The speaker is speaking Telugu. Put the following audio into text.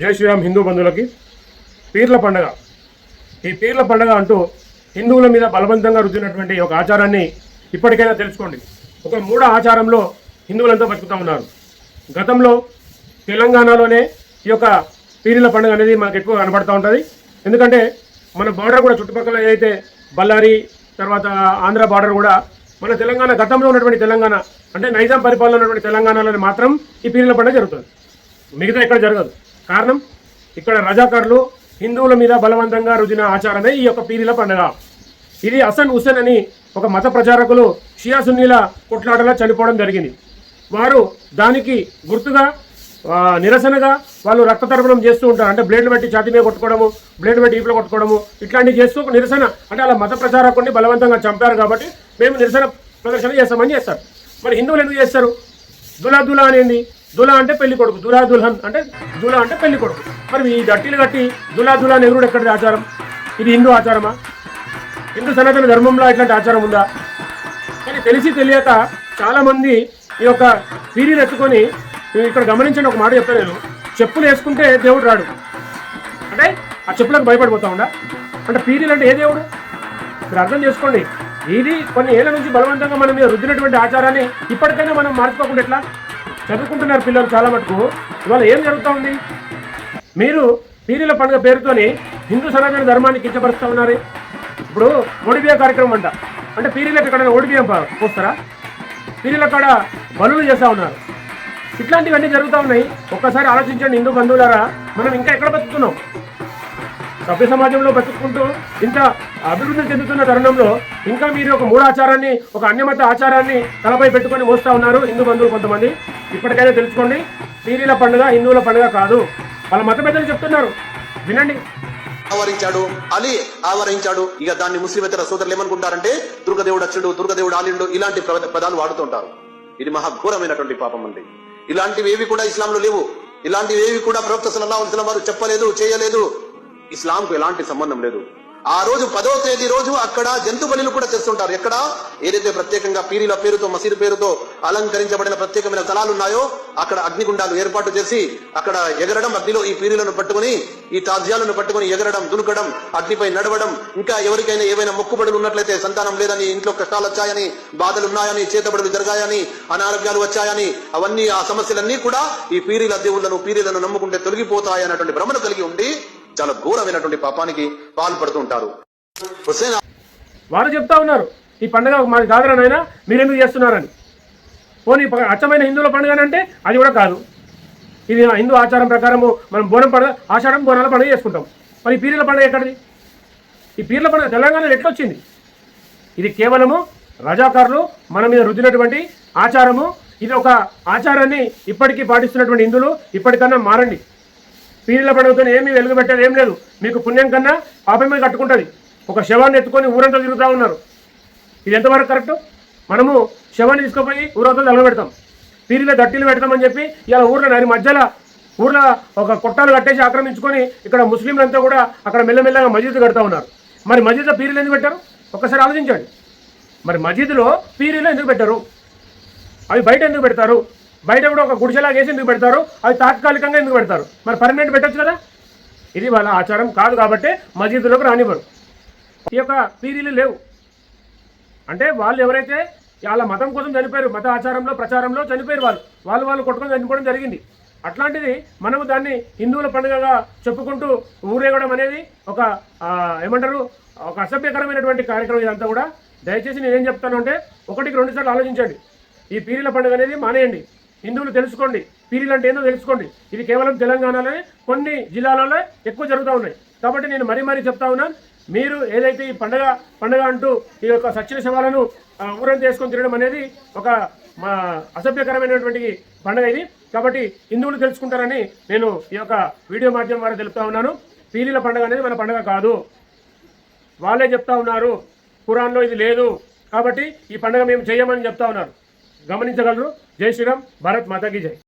జై శ్రీరామ్ హిందూ బంధువులకి. పీర్ల పండగ. ఈ పీర్ల పండగ అంటూ హిందువుల మీద బలవంతంగా రుద్దినటువంటి ఒక ఆచారాన్ని ఇప్పటికైనా తెలుసుకోండి. ఒక మూఢ ఆచారంలో హిందువులంతా బతుకుతూ ఉన్నారు. గతంలో తెలంగాణలోనే ఈ యొక్క పీరిల పండుగ అనేది మనకు ఎక్కువ కనబడుతూ ఉంటుంది. ఎందుకంటే మన బార్డర్ కూడా చుట్టుపక్కల ఏదైతే బళ్ళారి తర్వాత ఆంధ్ర బార్డర్ కూడా మన తెలంగాణ గతంలో ఉన్నటువంటి తెలంగాణ అంటే నైజాం పరిపాలన ఉన్నటువంటి తెలంగాణలో మాత్రం ఈ పీరిల పండుగ జరుగుతుంది. మిగతా ఎక్కడ జరగదు. కారణం ఇక్కడ రజాకారులు హిందువుల మీద బలవంతంగా రుజిన ఆచారమే ఈ యొక్క పీరిల పండుగ. ఇది హసన్ హుసేన్ అని ఒక మత ప్రచారకులు షియా సున్నీల కొట్లాటలో చనిపోవడం జరిగింది. వారు దానికి గుర్తుగా నిరసనగా వాళ్ళు రక్త తర్పణం చేస్తూ ఉంటారు. అంటే బ్లేడ్ పెట్టి ఛాతి మీద కొట్టుకోవడము బ్లేడ్ పెట్టి ఈపులో కొట్టుకోవడము ఇట్లాంటివి చేస్తూ నిరసన అంటే అలా మత ప్రచారకుడిని బలవంతంగా చంపారు కాబట్టి మేము నిరసన ప్రదర్శన చేస్తామని చేస్తారు. మరి హిందువులు ఎందుకు చేస్తారు? దులా దులా అనేది దులా అంటే పెళ్ళి కొడుకు దులా దుల్హన్ అంటే దులా అంటే పెళ్ళి కొడుకు. మరి ఈ దట్టిలు కట్టి దులా దులా నెహ్రూడు ఎక్కడిది ఆచారం? ఇది హిందూ ఆచారమా? హిందూ సనాతన ధర్మంలో ఇట్లాంటి ఆచారం ఉందా? కానీ తెలిసి తెలియక చాలామంది ఈ యొక్క పీరీలు ఎత్తుకొని ఇక్కడ గమనించండి ఒక మాట చెప్తాను నేను. చెప్పులు వేసుకుంటే దేవుడు రాడు. అంటే ఆ చెప్పులకు భయపడిపోతా ఉండా? అంటే పీరీలు అంటే ఏ దేవుడు? మీరు అర్థం చేసుకోండి. ఇది కొన్ని ఏళ్ళ నుంచి బలవంతంగా మనం మీద రుద్దినటువంటి ఆచారాన్ని ఇప్పటికైనా మనం మార్చుకోకుండా ఎట్లా? చదువుకుంటున్నారు పిల్లలు చాలా మటుకు. ఇవాళ ఏం జరుగుతూ ఉంది? మీరు పీరీల పండుగ పేరుతోని హిందూ సనాతన ధర్మాన్ని కించపరుస్తూ ఉన్నారు. ఇప్పుడు ఒడిబియ్య కార్యక్రమం అంట. అంటే పీరీలకు ఇక్కడ ఒడిబియ్యం పోస్తారా? పీరీల కాడ బలులు చేస్తూ ఉన్నారు. ఇట్లాంటివన్నీ జరుగుతూ ఉన్నాయి. ఒక్కసారి ఆలోచించండి హిందూ బంధువులారా మనం ఇంకా ఎక్కడ బతుకుతున్నాం? సభ్య సమాజంలో బతుకుంటూ ఇంత అభివృద్ధి చెందుతున్న తరుణంలో ఇంకా మీరు ఒక మూఢాచారాన్ని ఒక అన్యమత ఆచారాన్ని తలపై పెట్టుకొని మోస్తా ఉన్నారు హిందూ బంధువులు కొంతమంది. ఇప్పటికైనా తెలుసుకోండి పీరీల పండుగ హిందువుల పండుగ కాదు. వాళ్ళ మత పెద్దలు చెప్తున్నారు. వినండి. ఆవరించాడు అలీ ఆవరించాడు. ఇక దాన్ని ముస్లిమేతర సోదరులు ఏమనుకుంటారంటే దుర్గదేవుడు అచ్చుడు దుర్గదేవుడు ఆలిండు ఇలాంటి పద- పదాలు వాడుతుంటారు. ఇది మహాఘోరమైనటువంటి పాపం అండి. ఇలాంటివి ఏవి కూడా ఇస్లాంలో లేవు. ఇలాంటివి ఏవి కూడా ప్రవక్త సలహా వారు చెప్పలేదు చేయలేదు. ఇస్లాంకు ఎలాంటి సంబంధం లేదు. ఆ రోజు పదో తేదీ రోజు అక్కడ జంతు బలిలు కూడా చేస్తుంటారు. ఎక్కడ? ఏదైతే ప్రత్యేకంగా పీరీల పేరుతో మసీదు పేరుతో అలంకరించబడిన ప్రత్యేకమైన స్థలాలు ఉన్నాయో అక్కడ అగ్నిగుండాలు ఏర్పాటు చేసి అక్కడ ఎగరడం అగ్నిలో ఈ పీరీలను పట్టుకొని ఈ తాజ్యాలను పట్టుకొని ఎగరడం దునకడం అగ్నిపై నడవడం ఇంకా ఎవరికైనా ఏవైనా మొక్కుబడులు ఉన్నట్లయితే సంతానం లేదని ఇంట్లో కష్టాలు వచ్చాయని బాధలు ఉన్నాయని చేతబడులు జరగాయని అనారోగ్యాలు వచ్చాయని అవన్నీ ఆ సమస్యలన్నీ కూడా ఈ పీరీల దేవుళ్ళను పీరీలను నమ్ముకుంటే తొలగిపోతాయి అన్నటువంటి భ్రమను కలిగి ఉండి చాలా ఘోరమైనటువంటి పాపానికి పాల్పడుతూ ఉంటారు. హుసేన్ వారు చెప్తా ఉన్నారు ఈ పండుగ మాది కాదురా నాయన మీరెందుకు చేస్తున్నారని. పోనీ అచ్చమైన హిందువుల పండుగ అంటే అది కూడా కాదు. ఇది హిందూ ఆచారం ప్రకారము మనం బోనం పండుగ ఆషాఢం బోనాల పండుగ చేసుకుంటాం. మరి ఈ పీర్ల పండుగ ఎక్కడిది? ఈ పీర్ల పండుగ తెలంగాణలో ఎట్లొచ్చింది? ఇది కేవలము రజాకారులు మన మీద రుద్దినటువంటి ఆచారము ఇది ఒక ఆచారాన్ని ఇప్పటికీ పాటిస్తున్నటువంటి హిందువులు ఇప్పటికన్నా మారండి. పీరిల పండుగతో ఏమీ వెలుగు పెట్టేది ఏం లేదు. మీకు పుణ్యం కన్నా పాపమే కట్టుకుంటుంది. ఒక శవాన్ని ఎత్తుకొని ఊరంతా తిరుగుతూ ఉన్నారు. ఇది ఎంతవరకు కరెక్ట్? మనము శవాన్ని తీసుకుపోయి ఊరంతా తగలబెడతాం పీరిలో దట్టీలు పెడతామని చెప్పి ఇలా ఊర్లో నది మధ్యలో ఊర్లో ఒక కొట్టాలు కట్టేసి ఆక్రమించుకొని ఇక్కడ ముస్లింలంతా కూడా అక్కడ మెల్లమెల్లగా మసీదు కడతా ఉన్నారు. మరి మసీదులో పీరీలు ఎందుకు పెట్టారు? ఒక్కసారి ఆలోచించండి. మరి మసీదులో పీరీలు ఎందుకు పెట్టారు? అవి బయట ఎందుకు పెడతారు? బయట కూడా ఒక గుడిసెలాగా వేసి ఎందుకు పెడతారు? అవి తాత్కాలికంగా ఎందుకు పెడతారు? మరి పర్మనెంట్ పెట్టచ్చు కదా? ఇది వాళ్ళ ఆచారం కాదు కాబట్టి మసీదులోకి రానివ్వరు. ఈ యొక్క పీరీలు లేవు. అంటే వాళ్ళు ఎవరైతే వాళ్ళ మతం కోసం చనిపోయారు మత ఆచారంలో ప్రచారంలో చనిపోయారు వాళ్ళు. వాళ్ళు వాళ్ళు కొట్టుకొని చనిపోవడం జరిగింది. అట్లాంటిది మనము దాన్ని హిందువుల పండుగగా చెప్పుకుంటూ ఊరేగడం అనేది ఒక ఏమంటారు ఒక అసభ్యకరమైనటువంటి కార్యక్రమం ఇదంతా కూడా. దయచేసి నేనేం చెప్తాను అంటే ఒకటికి రెండుసార్లు ఆలోచించండి. ఈ పీరీల పండుగ అనేది మానేయండి. హిందువులు తెలుసుకోండి. పీరీలు అంటే ఏందో తెలుసుకోండి. ఇది కేవలం తెలంగాణలోనే కొన్ని జిల్లాలలో ఎక్కువ జరుగుతూ ఉన్నాయి. కాబట్టి నేను మరీ మరీ చెప్తా ఉన్నాను మీరు ఏదైతే ఈ పండగ పండగ అంటూ ఈ యొక్క సచ్చిన శవాలను ఆ, ఊరంతా వేసుకొని తినడం అనేది ఒక మా అసభ్యకరమైనటువంటి పండగ ఇది. కాబట్టి హిందువులు తెలుసుకుంటారని నేను ఈ యొక్క వీడియో మాధ్యమం ద్వారా తెలుపుతా ఉన్నాను. పీలీల పండగ అనేది మన పండగ కాదు. వాళ్ళే చెప్తా ఉన్నారు ఖురాన్లో ఇది లేదు. కాబట్టి ఈ పండగ మేము చేయమని చెప్తా ఉన్నారు. గమనించగలరు. జై శ్రీరామ్ భారత్ మాతాకి జై.